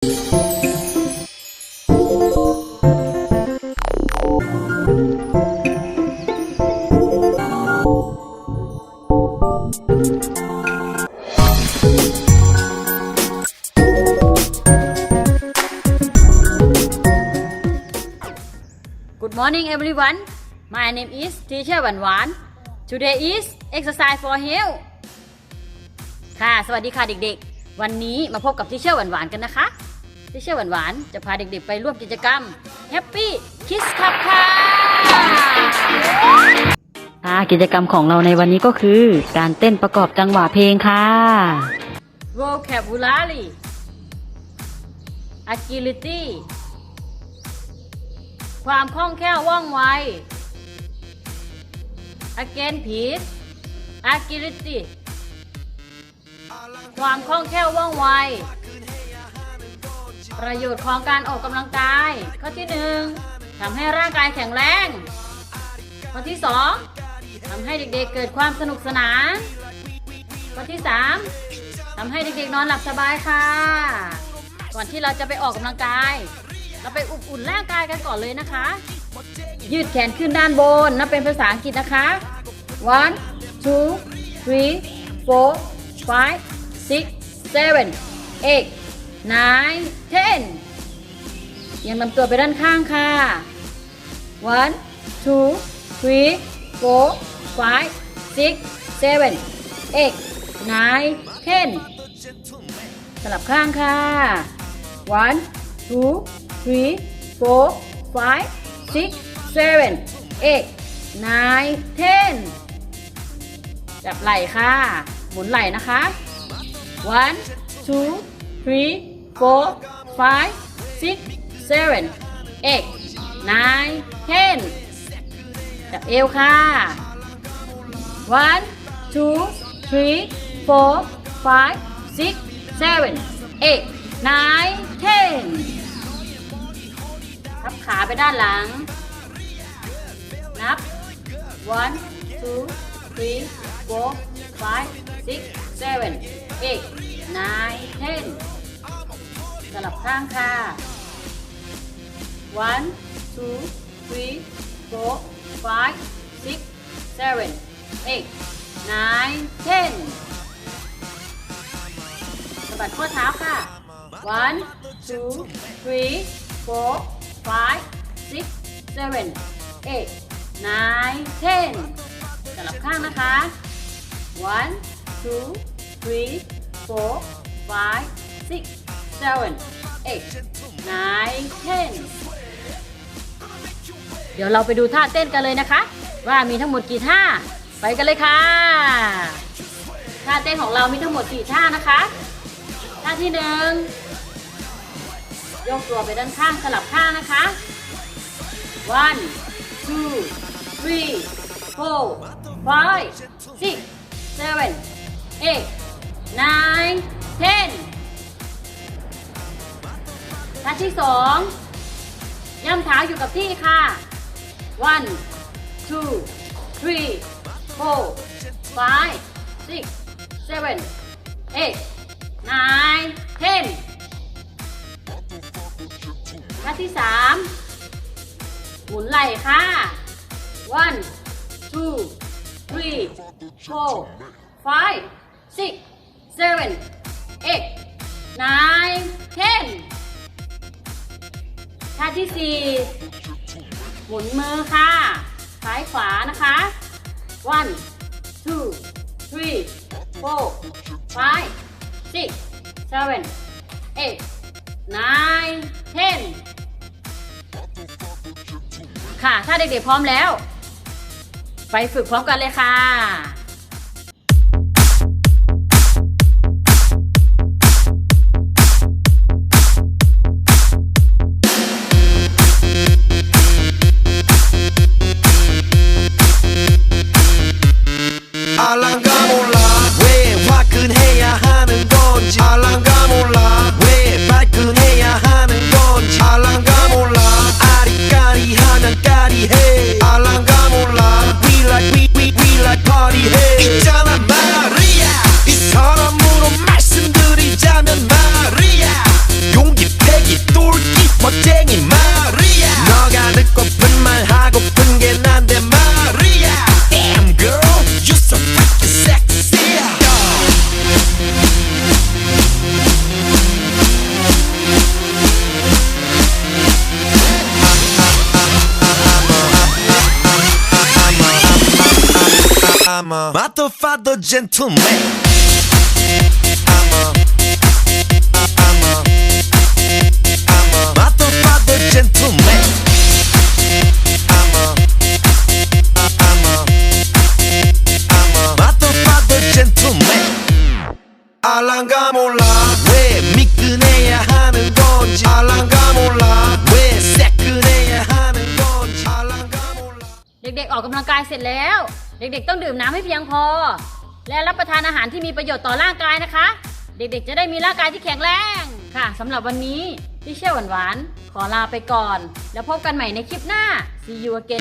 Good morning everyone. My name is Teacher Wan Wan. Today is exercise for health. ค่ะ สวัสดีค่ะเด็กๆ วันนี้มาพบกับทีเชอร์หวานๆกันนะคะ ทีเชอร์หวานๆ จะพาเด็กๆ ไปร่วมกิจกรรม Happy Kids Club ค่ะค่ะกิจกรรมของเราในวันนี้ก็คือ การเต้นประกอบจังหวะเพลงค่ะ Vocabulary Agility ความคล่องแคล่วว่องไว again peace agility ความคล่องแคล่วว่องไว ประโยชน์ของการออกกำลังกาย ข้อที่หนึ่งทำให้ร่างกายแข็งแรง ข้อที่สองทำให้เด็กๆเกิดความสนุกสนาน ข้อที่สามทำให้เด็กๆนอนหลับสบายค่ะ ก่อนที่เราจะไปออกกำลังกาย เราไปอบอุ่นร่างกายกันก่อนเลยนะคะ ยืดแขนขึ้นด้านบนนับเป็นภาษาอังกฤษนะคะ one two three four five six seven eight nine ten ยังลำตัวไปด้านข้างค่ะ one two three four five six seven eight nine ten สลับข้างค่ะ one two three four five six seven eight nine ten จับไหล่ค่ะ หมุนไหล่นะคะ one two three four five six seven eight nine ten จับเอวค่ะ one two three four five six seven eight nine ten ทับขาไปด้านหลัง นับ one two three four five six seven eight nine ten สลับข้างค่ะ one two three four five six seven eight nine ten สะบัดข้อเท้าค่ะ one two three four five six seven eight nine ten สลับข้างนะคะ one two three four five six seven eight nine ten เดี๋ยวเราไปดูท่าเต้นกันเลยนะคะ ว่ามีทั้งหมดกี่ท่า ไปกันเลยค่ะ ท่าเต้นของเรามีทั้งหมดสี่ท่านะคะ ท่าที่หนึ่งยกตัวไปด้านข้างสลับข้างนะคะ one two three four five six seven eight nine ten ท่าที่สองย่ำเท้าอยู่กับที่ค่ะ one two three four five six seven eight nine ten ท่าที่สามหมุนไหล่ค่ะ one two three four five six seven eight nine ten ท่าที่สี่หมุนมือค่ะ ซ้ายขวานะคะ one two three four five six seven eight nine ten ค่ะ ถ้าเด็กๆพร้อมแล้ว ไปฝึกพร้อมกันเลยค่ะ 알랑가 몰라. 왜 화끈해야 하는 건지. 알랑가 몰라. 왜 발끈해야 하는 건지. 알랑 I'm a motherfucker gentleman. I'm a, I'm a, I'm a motherfucker gentleman. I'm a, I'm a, I'm a motherfucker gentleman. 알랑가 몰라 왜 미끈해야 하는 건지 알랑가 몰라 왜 새끈해야 하는 건지 알랑가 몰라 เด็กๆออกกำลังกายเสร็จแล้ว เด็กๆ ต้องดื่มน้ำให้เพียงพอ และรับประทานอาหารที่มีประโยชน์ต่อร่างกายนะคะ เด็กๆ จะได้มีร่างกายที่แข็งแรงค่ะสำหรับวันนี้ที่เชี่ยวหวานๆขอลาไปก่อน แล้วพบกันใหม่ในคลิปหน้า See you again